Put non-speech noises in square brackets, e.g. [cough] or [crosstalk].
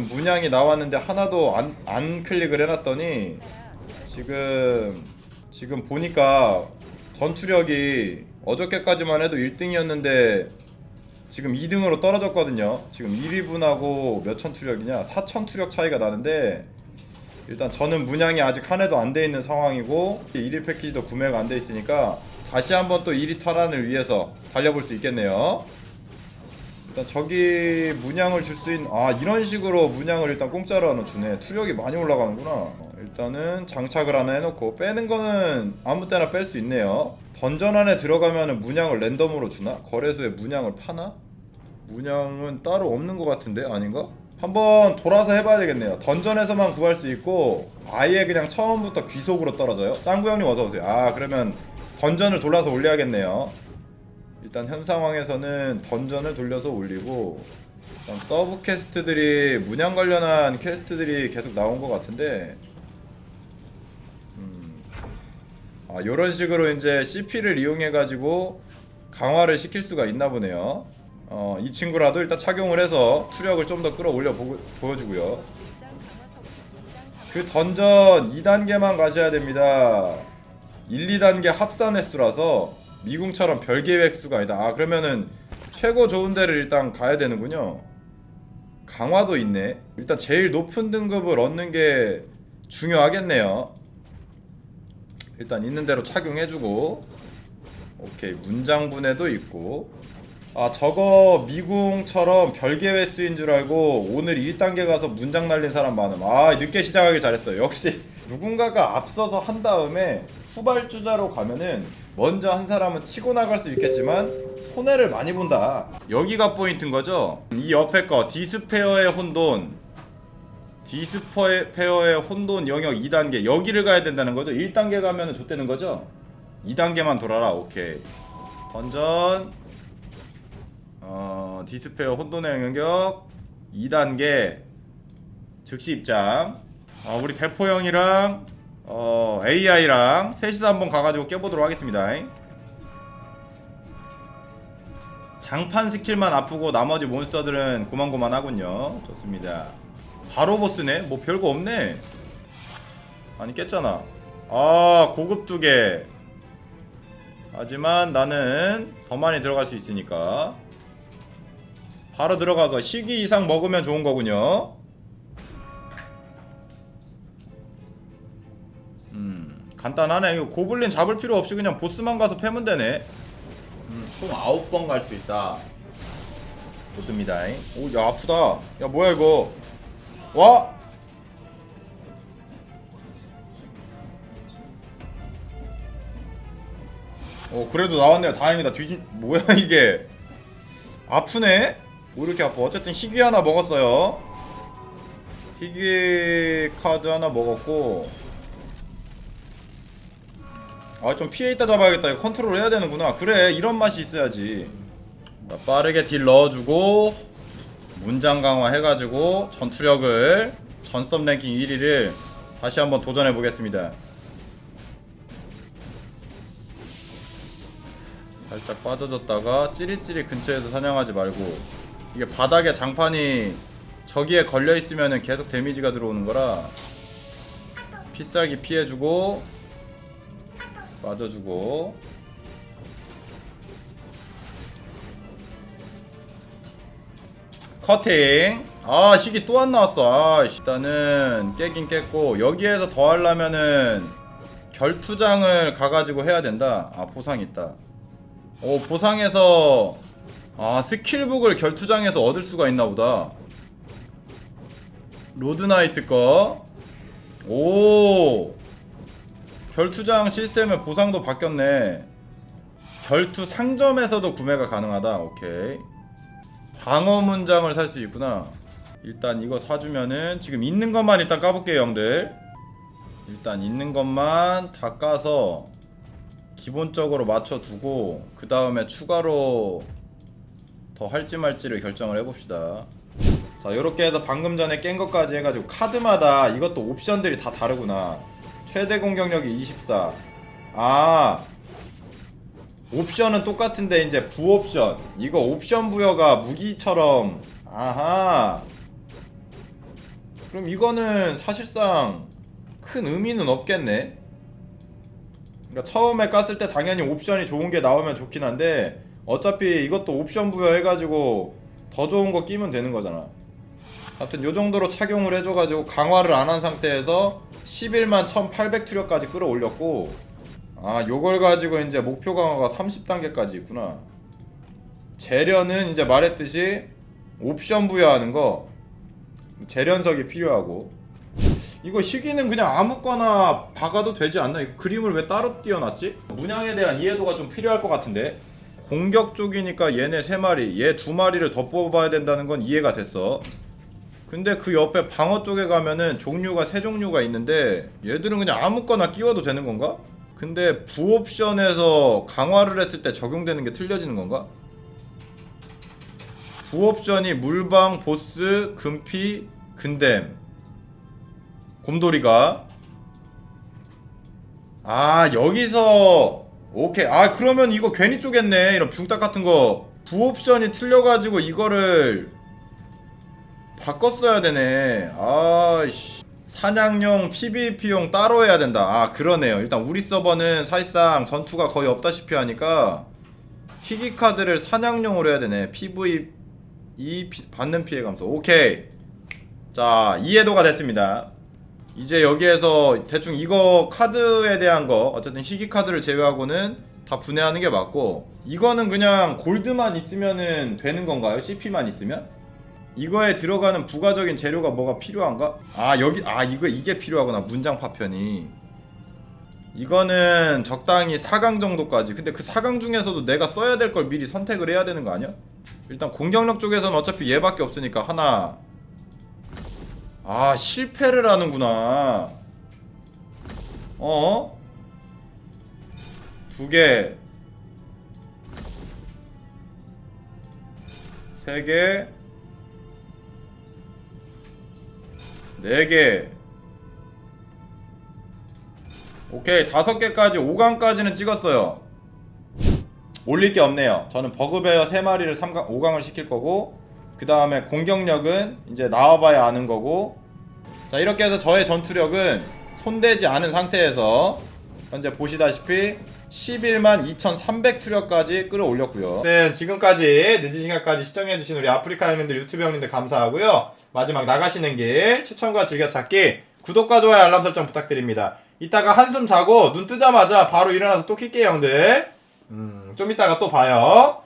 문양이 나왔는데 하나도 안, 안 클릭을 해놨더니 지금 지금 보니까 전투력이 어저께까지만 해도 1등이었는데 지금 2등으로 떨어졌거든요. 지금 1위분하고 몇 천 투력이냐? 4천 투력 차이가 나는데 일단 저는 문양이 아직 한 해도 안 돼 있는 상황이고 1일 패키지도 구매가 안 돼 있으니까 다시 한번 또 1위 탈환을 위해서 달려볼 수 있겠네요. 일단 저기 문양을 줄 수 있는 아 이런 식으로 문양을 일단 공짜로 하나 주네. 투력이 많이 올라가는구나. 어, 일단은 장착을 하나 해놓고 빼는 거는 아무 때나 뺄 수 있네요. 던전 안에 들어가면은 문양을 랜덤으로 주나? 거래소에 문양을 파나? 문양은 따로 없는 것 같은데? 아닌가? 한번 돌아서 해봐야 되겠네요. 던전에서만 구할 수 있고 아예 그냥 처음부터 귀속으로 떨어져요. 짱구 형님 어서오세요. 아 그러면 던전을 돌아서 올려야겠네요 일단 현 상황에서는 던전을 돌려서 올리고 일단 서브 퀘스트들이 문양 관련한 퀘스트들이 계속 나온 것 같은데 음, 아 이런 식으로 이제 CP를 이용해 가지고 강화를 시킬 수가 있나 보네요. 어, 이 친구라도 일단 착용을 해서 투력을 좀 더 끌어올려 보, 보여주고요. 그 던전 2단계만 가셔야 됩니다. 1, 2단계 합산 횟수라서 미궁처럼 별 계획 수가 아니다. 아 그러면은 최고 좋은 데를 일단 가야 되는군요. 강화도 있네. 일단 제일 높은 등급을 얻는 게 중요하겠네요. 일단 있는 대로 착용해주고 오케이 문장분해도 있고 아 저거 미궁처럼 별개 횟수인 줄 알고 오늘 1단계 가서 문장 날린 사람 많음 아 늦게 시작하길 잘했어요 역시 [laughs] 누군가가 앞서서 한 다음에 후발주자로 가면은 먼저 한 사람은 치고 나갈 수 있겠지만 손해를 많이 본다. 여기가 포인트인 거죠? 이 옆에 거 디스페어의 혼돈. 디스페어의 혼돈 영역 2단계. 여기를 가야 된다는 거죠? 1단계 가면은 좆되는 거죠? 2단계만 돌아라. 오케이. 던전. 어 디스페어 혼돈의 영역 2단계 즉시 입장. 어, 우리 대포 형이랑 어, AI랑 셋이서 한번 가가지고 깨보도록 하겠습니다. 장판 스킬만 아프고 나머지 몬스터들은 고만고만하군요. 좋습니다. 바로 보스네? 뭐 별거 없네. 아니 깼잖아. 아 고급 두개. 하지만 나는 더 많이 들어갈 수 있으니까. 바로 들어가서 희귀 이상 먹으면 좋은 거군요 간단하네. 이거 고블린 잡을 필요 없이 그냥 보스만 가서 패면 되네. 음, 총 9번 갈 수 있다. 좋습니다. 오야 아프다. 야 뭐야 이거? 와! 어 그래도 나왔네요. 다행이다. 뒤진 뭐야 [laughs] 이게? 아프네? 왜 이렇게 아파. 어쨌든 희귀 하나 먹었어요. 희귀 카드 하나 먹었고 아 좀 피해 있다 잡아야겠다. 이거 컨트롤 해야 되는구나. 그래 이런 맛이 있어야지. 자, 빠르게 딜 넣어주고 문장 강화 해가지고 전투력을 전섭 랭킹 1위를 다시 한번 도전해 보겠습니다. 살짝 빠져졌다가 찌릿찌릿 근처에서 사냥하지 말고 이게 바닥에 장판이 저기에 걸려 있으면 계속 데미지가 들어오는 거라 피싸기 피해주고 맞아주고. 커팅. 아 희귀 또 안 나왔어. 아, 씨. 일단은 깨긴 깼고 여기에서 더 하려면은 결투장을 가가지고 해야 된다. 아 보상 있다. 오 보상에서 아 스킬북을 결투장에서 얻을 수가 있나 보다. 로드나이트 거 오 결투장 시스템의 보상도 바뀌었네. 결투 상점에서도 구매가 가능하다. 오케이. 방어 문장을 살 수 있구나. 일단 이거 사주면은 지금 있는 것만 일단 까볼게요 형들. 일단 있는 것만 다 까서 기본적으로 맞춰두고 그 다음에 추가로 더 할지 말지를 결정을 해봅시다. 자 요렇게 해서 방금 전에 깬 것까지 해가지고 카드마다 이것도 옵션들이 다 다르구나 최대 공격력이 24 아 옵션은 똑같은데 이제 부옵션 이거 옵션 부여가 무기처럼 아하 그럼 이거는 사실상 큰 의미는 없겠네. 그러니까 처음에 깠을 때 당연히 옵션이 좋은 게 나오면 좋긴 한데 어차피 이것도 옵션 부여해가지고 더 좋은 거 끼면 되는 거잖아. 하여튼 요 정도로 착용을 해줘가지고 강화를 안 한 상태에서 11만 1800 투력까지 끌어올렸고 아 요걸 가지고 이제 목표 강화가 30단계까지 있구나. 재련은 이제 말했듯이 옵션 부여하는 거 재련석이 필요하고 이거 희귀는 그냥 아무거나 박아도 되지 않나? 이 그림을 왜 따로 띄워놨지? 문양에 대한 이해도가 좀 필요할 것 같은데 공격 쪽이니까 얘네 세 마리, 얘두 마리를 더 뽑아야 된다는 건 이해가 됐어. 근데 그 옆에 방어 쪽에 가면은 종류가 세 종류가 있는데 얘들은 그냥 아무거나 끼워도 되는 건가? 근데 부옵션에서 강화를 했을 때 적용되는 게 틀려지는 건가? 부옵션이 물방, 보스, 금피, 근댐. 곰돌이가. 아 여기서 오케이. 아 그러면 이거 괜히 쪼겠네. 이런 붕딱 같은 거. 부옵션이 틀려가지고 이거를 바꿨어야 되네. 아씨. 사냥용 PVP용 따로 해야 된다. 아 그러네요. 일단 우리 서버는 사실상 전투가 거의 없다시피 하니까 희귀 카드를 사냥용으로 해야 되네. PV 이 피- 받는 피해 감소. 오케이. 자 이해도가 됐습니다. 이제 여기에서 대충 이거 카드에 대한 거 어쨌든 희귀 카드를 제외하고는 다 분해하는 게 맞고 이거는 그냥 골드만 있으면은 되는 건가요? CP만 있으면? 이거에 들어가는 부가적인 재료가 뭐가 필요한가? 아 여기 아 이거 이게 필요하구나 문장 파편이 이거는 적당히 4강 정도까지 근데 그 4강 중에서도 내가 써야 될 걸 미리 선택을 해야 되는 거 아니야? 일단 공격력 쪽에서는 어차피 얘밖에 없으니까 하나 아 실패를 하는구나 어? 두개 세개 네개. 오케이 다섯 개까지 5강까지는 찍었어요. 올릴 게 없네요. 저는 버그베어 3마리를 3강, 5강을 시킬 거고 그 다음에 공격력은 이제 나와봐야 아는 거고. 자 이렇게 해서 저의 전투력은 손대지 않은 상태에서 현재 보시다시피 11만 2300 투력까지 끌어올렸고요. 네 지금까지 늦은 시간까지 시청해주신 우리 아프리카 형님들 유튜브 형님들 감사하고요. 마지막 나가시는 길 추천과 즐겨찾기 구독과 좋아요 알람 설정 부탁드립니다. 이따가 한숨 자고 눈 뜨자마자 바로 일어나서 또 킬게요 형들. 음, 좀 이따가 또 봐요